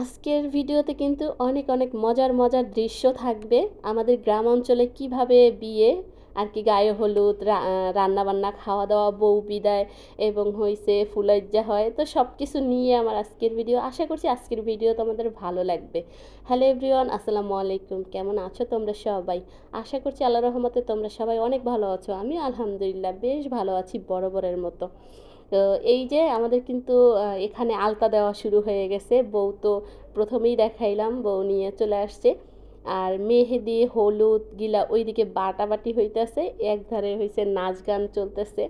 আজকের ভিডিওতে কিন্তু অনেক অনেক মজার মজার দৃশ্য থাকবে। আমাদের গ্রাম অঞ্চলে কীভাবে বিয়ে, আর কি গায়ে হলুদ রান্না বান্না খাওয়া দাওয়া বউ বিদায় এবং হইছে ফুলজ্জা হয়। তো সব কিছু নিয়ে আমার আজকের ভিডিও, আশা করছি আজকের ভিডিও তোমাদের ভালো লাগবে। হ্যালো এভরিওয়ান, আসসালামু আলাইকুম। কেমন আছো তোমরা সবাই? আশা করছি আল্লাহ রহমতে তোমরা সবাই অনেক ভালো আছো। আমি আলহামদুলিল্লাহ বেশ ভালো আছি বরাবরের মতো। তো এই যে আমাদের কিন্তু এখানে আলতা দেওয়া শুরু হয়ে গেছে। বউ তো প্রথমেই দেখাইলাম, বউ নিয়ে চলে আসছে। আর মেহেদি, হলুদ, গিলা ওইদিকে বাটাবাটি হইতেছে এক ধারে নাচ গান চলতেছে।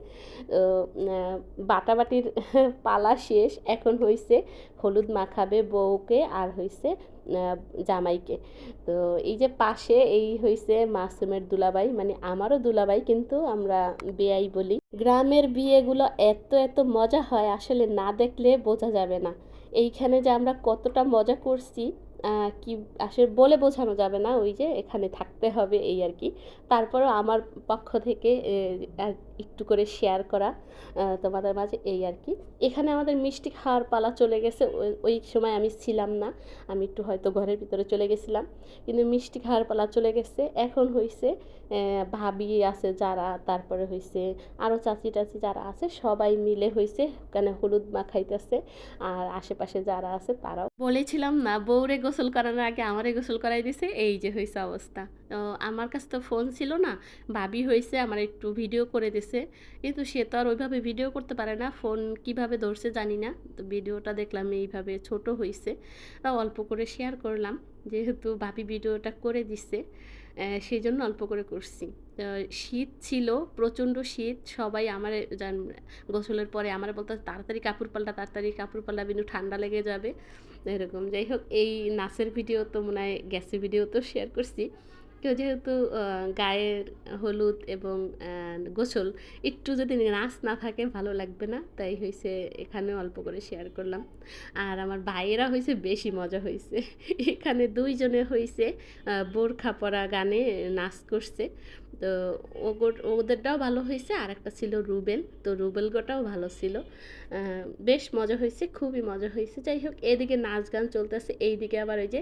বাটাবাটির পালা শেষ, এখন হয়েছে হলুদ মাখাবে বউকে, আর হয়েছে জামাইকে। তো এই যে পাশে এই হয়েছে মাসুমের দুলাবাই মানে আমারও দুলাবাই কিন্তু আমরা বেয়াই বলি। গ্রামের বিয়েগুলো এত এত মজা হয়, আসলে না দেখলে বোঝা যাবে না। এইখানে যে আমরা কতটা মজা করছি কি আসলে বলে বোঝানো যাবে না, ওই যে এখানে থাকতে হবে, এই আর কি। তারপরেও আমার পক্ষ থেকে একটু করে শেয়ার করা তোমাদের মাঝে এই আর কি। এখানে আমাদের মিষ্টি খাওয়ার পালা চলে গেছে, ওই সময় আমি ছিলাম না, আমি একটু হয়তো ঘরের ভিতরে চলে গেছিলাম। কিন্তু মিষ্টি খাওয়ার পালা চলে গেছে, এখন হয়েছে ভাবি আছে যারা, তারপরে হয়েছে আরও চাচি টাচি যারা আছে, সবাই মিলে হয়েছে ওখানে হলুদ মাখাইতেছে আর আশেপাশে যারা আছে তারাও। বলেছিলাম না, বউরে গোসল করানোর আগে আমারে গোসল করাই দিছে, এই যে হয়েছে অবস্থা। তো আমার কাছে তো ফোন ছিল না, ভাবি হয়েছে আমার একটু ভিডিও করে দিছে। কিন্তু সে তো আর ওইভাবে ভিডিও করতে পারে না ফোন কীভাবে ধরছে জানি না। তো ভিডিওটা দেখলাম এইভাবে ছোট হয়েছে অল্প করে শেয়ার করলাম, যেহেতু ভাবি ভিডিওটা করে দিচ্ছে সেই জন্য অল্প করে করছি। শীত ছিল, প্রচণ্ড শীত, সবাই আমার গোসলের পরে আমার বলতো তাড়াতাড়ি কাপড় পাল্টা, তাড়াতাড়ি কাপড় পাল্টা কিন্তু ঠান্ডা লেগে যাবে। এরকম। যাই হোক, এই নাচের ভিডিও তো মনে হয় গ্যাসের ভিডিও তো শেয়ার করছি। কেউ যেহেতু গায়ের হলুদ এবং গোসল একটু যদি নাচ না থাকে ভালো লাগবে না। তাই হয়েছে এখানে অল্প করে শেয়ার করলাম। আর আমার ভাইয়েরা হয়েছে বেশি মজা হয়েছে এখানে দুইজনে হয়েছে বোরখা পরা গানে নাচ করছে। তো ওদেরটাও ভালো হয়েছে আর একটা ছিল রুবেল, তো রুবেল গোটাও ভালো ছিল। বেশ মজা হয়েছে, খুবই মজা হয়েছে। যাই হোক, এদিকে নাচ গান চলতেছে, এইদিকে আবার ওই যে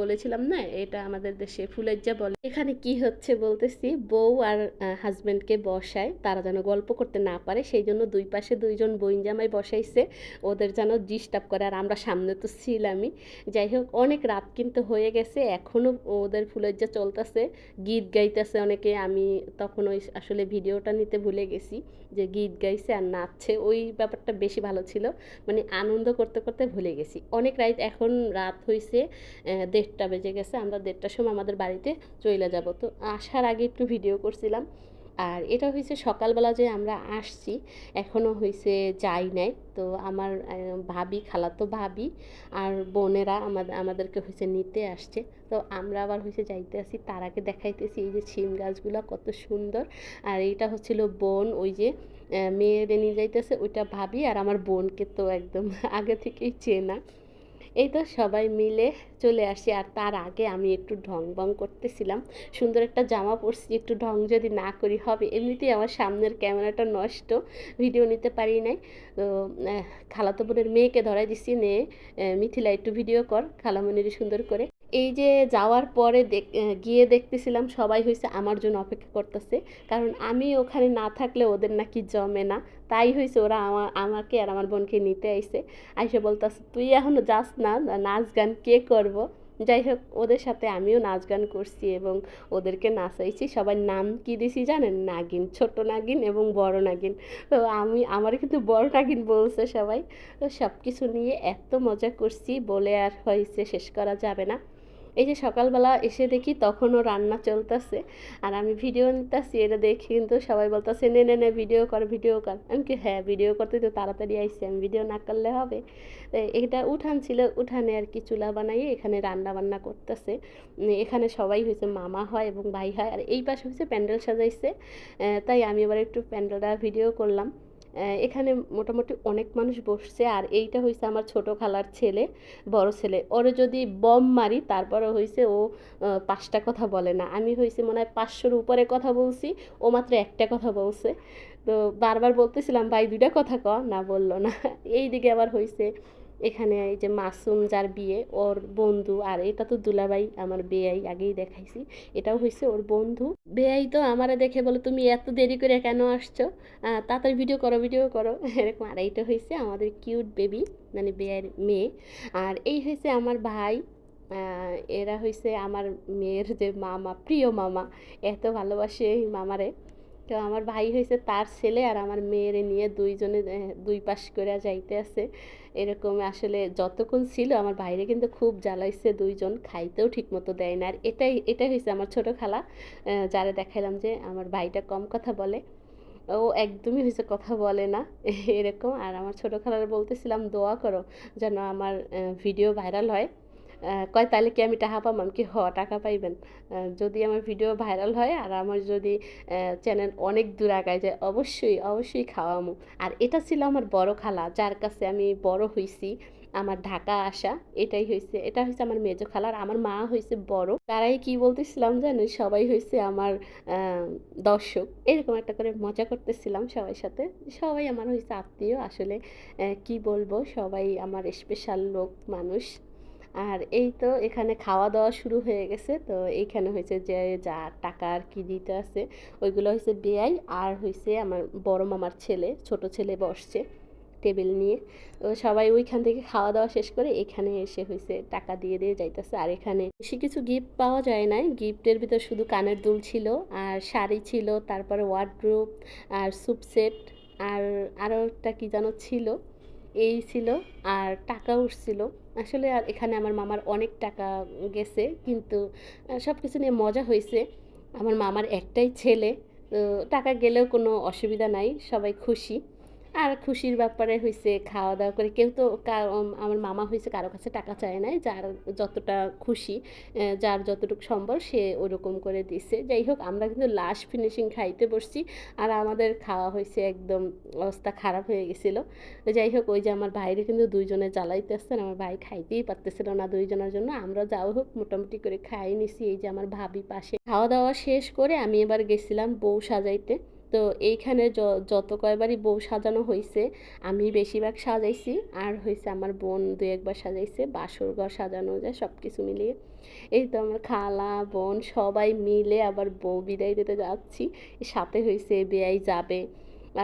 বলেছিলাম না, এটা আমাদের দেশে ফুলের যা বলে। এখানে কি হচ্ছে বলতেছি, বউ আর হাজব্যান্ডকে বসায়, তারা যেন গল্প করতে না পারে, সেই জন্য দুই পাশে দুইজন বইন জামাই বসাইছে, ওদের যেন ডিস্টার্ব করে। আর আমরা সামনে তো ছিলামই। যাই হোক, অনেক রাত কিন্তু হয়ে গেছে এখনও ওদের ফুলের যা চলতেছে, গীত গাইতেছে অনেকে। আমি তখন ওই আসলে ভিডিওটা নিতে ভুলে গেছি যে গীত গাইছে আর নাচছে, ওই ব্যাপারটা বেশি ভালো ছিল। মানে আনন্দ করতে করতে ভুলে গেছি। অনেক রাইত এখন রাত হয়েছে দেড়টা বেজে গেছে, আমরা দেড়টার সময় আমাদের বাড়িতে চলে যাব। তো আসার আগে একটু ভিডিও করছিলাম। আর এটা হয়েছে সকালবেলা যে আমরা আসছি এখনও হয়েছে যাই নাই। তো আমার ভাবি, খালাতো ভাবি আর বোনেরা আমাদের আমাদেরকে হয়েছে নিতে আসছে। তো আমরা আবার হয়েছে যাইতে আসি তার আগে দেখাইতেছি এই যে ছিম গাছগুলো কত সুন্দর। আর এইটা হচ্ছিল বোন, ওই যে মেয়েরে নিয়ে যাইতেছে, ওইটা ভাবি আর আমার বোনকে তো একদম আগে থেকেই চেনা। এই তো সবাই মিলে চলে আসি। আর তার আগে আমি একটু ঢং বং করতেছিলাম। সুন্দর একটা জামা পরছি, একটু ঢং যদি না করি হবে। এমনিতেই আমার সামনের ক্যামেরাটা নষ্ট ভিডিও নিতে পারি নাই। তো খালাতো বোনের মেয়েকে ধরাই দিছি, নে মিথিলা একটু ভিডিও কর খালামনির সুন্দর করে। এই যে যাওয়ার পরে গিয়ে দেখতেছিলাম সবাই হয়েছে আমার জন্য অপেক্ষা করতেছে। কারণ আমি ওখানে না থাকলে ওদের নাকি জমে না। তাই হয়েছে ওরা আমার আমাকে আর আমার বোনকে নিতে আইসে আইসে বলতেছে, তুই এখনও যাস না? নাচ গান কে করব? যাই হোক, ওদের সাথে আমিও নাচ গান করছি এবং ওদেরকে নাচাইছি। সবাই নাম কি দিছি জানেন? নাগিন ছোট নাগিন এবং বড় নাগিন। তো আমি, আমার কিন্তু বড় নাগিন বলছে সবাই। তো সব কিছু নিয়ে এত মজা করছি বলে আর হয়েছে শেষ করা যাবে না। এই যে সকালবেলা এসে দেখি তখনও রান্না চলতেছে। আর আমি ভিডিও নিতেছি, এটা দেখি কিন্তু সবাই বলতেছে, নে নে নে ভিডিও কর ভিডিও কর। আমি কি হ্যাঁ ভিডিও করতে তো তাড়াতাড়ি আইসি আমি ভিডিও না করলে হবে? এটা উঠান ছিল, উঠানে আর কি চুলা বানাইয়ে এখানে রান্না বান্না করতেছে। এখানে সবাই হয়েছে মামা হয় এবং ভাই হয়, আর এই পাশে হচ্ছে প্যান্ডেল সাজাইছে। তাই আমি এবার একটু প্যান্ডেলটা ভিডিও করলাম। এখানে মোটামুটি অনেক মানুষ বসছে, আর এইটা হয়েছে আমার ছোট খালার ছেলে, বড় ছেলে। ওরে যদি বম মারি তারপরে হয়েছে ও পাঁচটা কথা বলে না। আমি হয়েছে মনে হয় পাঁচশোর উপরে কথা বলছি, ও মাত্র একটা কথা বলছে। তো বারবার বলতেছিলাম, ভাই, দুইটা কথা ক। না বলল না। এই দিকে আবার হয়েছে এখানে এই যে মাসুম যার বিয়ে, ওর বন্ধু আর এটা তো দুলাভাই, আমার বেয়াই আগেই দেখাইছি। এটাও হয়েছে ওর বন্ধু। বেয়াই তো আমারে দেখে বলে, তুমি এত দেরি করে কেন আসছো? তাড়াতাড়ি ভিডিও করো ভিডিও করো। এরকম আর এইটা হয়েছে আমাদের কিউট বেবি মানে বেয়ার মেয়ে। আর এই হয়েছে আমার ভাই। এরা হয়েছে আমার মেয়ের যে মামা, প্রিয় মামা। এত ভালোবাসে এই মামারে। তো আমার ভাই হয়েছে তার ছেলে আর আমার মেয়েরে নিয়ে দুইজনে দুই পাশ করে যাইতে আছে। এরকম আসলে যতক্ষণ ছিল আমার বাইরে কিন্তু খুব জ্বালাইছে দুইজন, খাইতেও ঠিকমতো দেয় না। আর এটাই এটাই হয়েছে আমার ছোট খালা যারা দেখাইলাম যে আমার ভাইটা কম কথা বলে। ও একদমই হয়েছে কথা বলে না, এরকম। আর আমার ছোটো খালার বলতেছিলাম, দোয়া করো যেন আমার ভিডিও ভাইরাল হয়। কয় তাহলে কি আমি টাকা পাম আমি কি হ, টাকা পাইবেন? যদি আমার ভিডিও ভাইরাল হয় আর আমার যদি চ্যানেল অনেক দূর আগায় যায়, অবশ্যই অবশ্যই খাওয়ামু। আর এটা ছিল আমার বড় খালা, যার কাছে আমি বড় হইছি, আমার ঢাকা আসা, এটাই হয়েছে এটা হয়েছে আমার মেজো খালার আমার মা হয়েছে বড়। তারাই কি বলতেছিলাম জানো? সবাই হয়েছে আমার দর্শক। এরকম একটা করে মজা করতেছিলাম সবার সাথে। সবাই আমার হয়েছে আত্মীয়, আসলে কি বলব? সবাই আমার স্পেশাল লোক, মানুষ। আর এই তো এখানে খাওয়া দাওয়া শুরু হয়ে গেছে। তো এইখানে হয়েছে যে, যা টাকা আর কি দিতে আছে, ওইগুলো হয়েছে বেআই আর হয়েছে আমার বড় মামার ছেলে, ছোট ছেলে বসছে টেবিল নিয়ে। তো সবাই ওইখান থেকে খাওয়া দাওয়া শেষ করে এখানে এসে হয়েছে টাকা দিয়ে দিয়ে যাইতেছে। আর এখানে বেশি কিছু গিফট পাওয়া যায় নাই। গিফটের ভিতর শুধু কানের দুল ছিল, আর শাড়ি ছিল, তারপরে ওয়ার্ড্রোব আর স্যুপ সেট আর আরও একটা কি যেন ছিল। এই ছিল আর টাকা উঠছিল। আসলে আর এখানে আমার মামার অনেক টাকা গেছে, কিন্তু সব কিছু নিয়ে মজা হয়েছে। আমার মামার একটাই ছেলে, তো টাকা গেলেও কোনো অসুবিধা নাই, সবাই খুশি। আর খুশির ব্যাপারে হয়েছে খাওয়া দাওয়া করে। কেউ তো আমার মামা হয়েছে কারও কাছে টাকা চায় নাই, যার যতটা খুশি যার যতটুকু সম্ভব সে ওরকম করে দিছে। যাই হোক, আমরা কিন্তু লাস্ট ফিনিশিং খাইতে বসছি, আর আমাদের খাওয়া হয়েছে একদম অবস্থা খারাপ হয়ে গেছিল। যাই হোক, ওই যে আমার ভাইরে কিন্তু দুইজনে জ্বালাইতে আসছেন আমার ভাই খাইতেই পারতেছিল না দুইজনের জন্য। আমরা যাও হোক, মোটামুটি করে খাই নিছি, এই যে আমার ভাবি পাশে। খাওয়া দাওয়া শেষ করে আমি এবার গেছিলাম বউ সাজাইতে। তো এইখানে যত কয়বারই বউ সাজানো হয়েছে আমি বেশিরভাগ সাজাইছি। আর হয়েছে আমার বোন দু একবার সাজাইছে, বাসর ঘর সাজানো যায় সব কিছু মিলিয়ে। এই তো আমার খালা, বোন সবাই মিলে আবার বউ বিদায় দিতে যাচ্ছি। সাথে হয়েছে বেয়াই যাবে।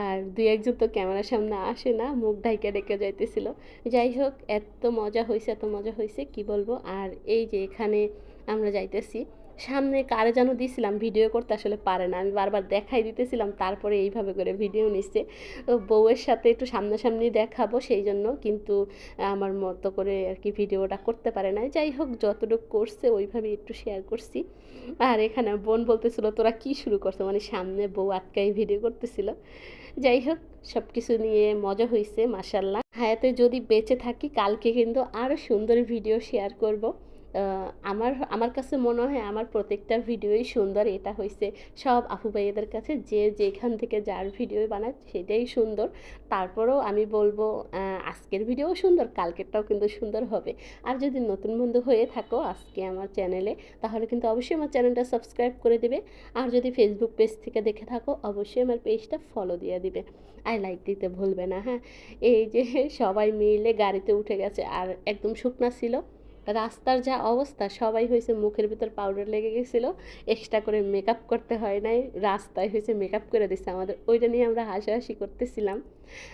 আর দুই একজন তো ক্যামেরার সামনে আসে না, মুখ ঢাইকে রেখে যাইতেছিল। যাই হোক, এত মজা হয়েছে এত মজা হয়েছে কি বলব? আর এই যে এখানে আমরা যাইতেছি সামনে কারে যেন দিয়েছিলাম ভিডিও করতে আসলে পারে না। আমি বারবার দেখাই দিতেছিলাম, তারপরে এইভাবে করে ভিডিও নিচ্ছে। তো বউয়ের সাথে একটু সামনাসামনি দেখাবো সেই জন্য, কিন্তু আমার মতো করে আর কি ভিডিওটা করতে পারে না যাই হোক, যতটুকু করছে ওইভাবে একটু শেয়ার করছি। আর এখানে বোন বলতেছিল, তোরা কি শুরু করছ? মানে সামনে বউ আটকাই ভিডিও করতেছিল। যাই হোক সব কিছু নিয়ে মজা হয়েছে মাসাল্লাহ হায়াতে যদি বেঁচে থাকি, কালকে কিন্তু আরও সুন্দর ভিডিও শেয়ার করব। আমার আমার কাছে মনে হয় আমার প্রত্যেকটা ভিডিওই সুন্দর। এটা হয়েছে সব আপু ভাইয়াদের কাছে যে যেখান থেকে যার ভিডিও বানায় সেটাই সুন্দর। তারপরেও আমি বলব আজকের ভিডিও সুন্দর, কালকেরটাও কিন্তু সুন্দর হবে। আর যদি নতুন বন্ধু হয়ে থাকো আজকে আমার চ্যানেলে, তাহলে কিন্তু অবশ্যই আমার চ্যানেলটা সাবস্ক্রাইব করে দিবে। আর যদি ফেসবুক পেজ থেকে দেখে থাকো, অবশ্যই আমার পেজটা ফলো দিয়ে দিবে। আই লাইক দিতে ভুলবে না হ্যাঁ? এই যে সবাই মিলে গাড়িতে উঠে গেছে, আর একদম শুকনা ছিল। রাস্তার যা অবস্থা, সবাই হয়েছে মুখের ভিতর পাউডার লেগে গেছিল এক্সট্রা করে মেকআপ করতে হয় নাই, রাস্তায় হয়েছে মেকআপ করে দিচ্ছে আমাদের। ওইটা নিয়ে আমরা হাসাহাসি করতেছিলাম।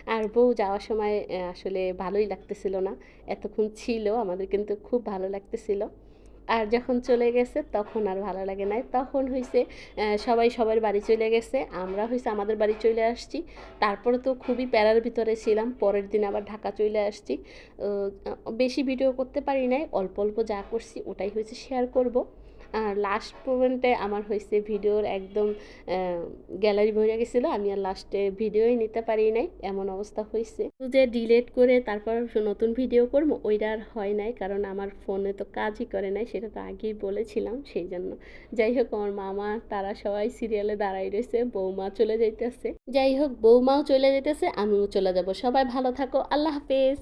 আর বউ যাওয়ার সময় আসলে ভালোই লাগতেছিল না। এতক্ষণ ছিল, আমাদের কিন্তু খুব ভালো লাগতেছিল। আর যখন চলে গেছে তখন আর ভালো লাগে নাই। তখন হয়েছে সবাই সবার বাড়ি চলে গেছে, আমরা হয়েছে আমাদের বাড়ি চলে আসছি। তারপরে তো খুবই প্যারার ভিতরে ছিলাম, পরের দিন আবার ঢাকা চলে আসছি। বেশি ভিডিও করতে পারি নাই, অল্প অল্প যা করছি ওটাই হয়েছে শেয়ার করব। লাস্ট মোমেন্টে আমার হয়েছে ভিডিওর একদম গ্যালারি ভরে গেছিল। আমি আর লাস্টে ভিডিওই নিতে পারি নাই, এমন অবস্থা হয়েছে যে ডিলেট করে তারপর নতুন ভিডিও করব, ওইটা আর হয় নাই, কারণ আমার ফোনে তো কাজই করে নাই, সেটা তো আগেই বলেছিলাম, সেই জন্য। যাই হোক, আমার মামা, তারা সবাই সিরিয়ালে দাঁড়াই রয়েছে, বৌমা চলে যাইতেছে। যাই হোক, বৌমাও চলে যেতেছে আমিও চলে যাব। সবাই ভালো থাকো, আল্লাহ হাফেজ।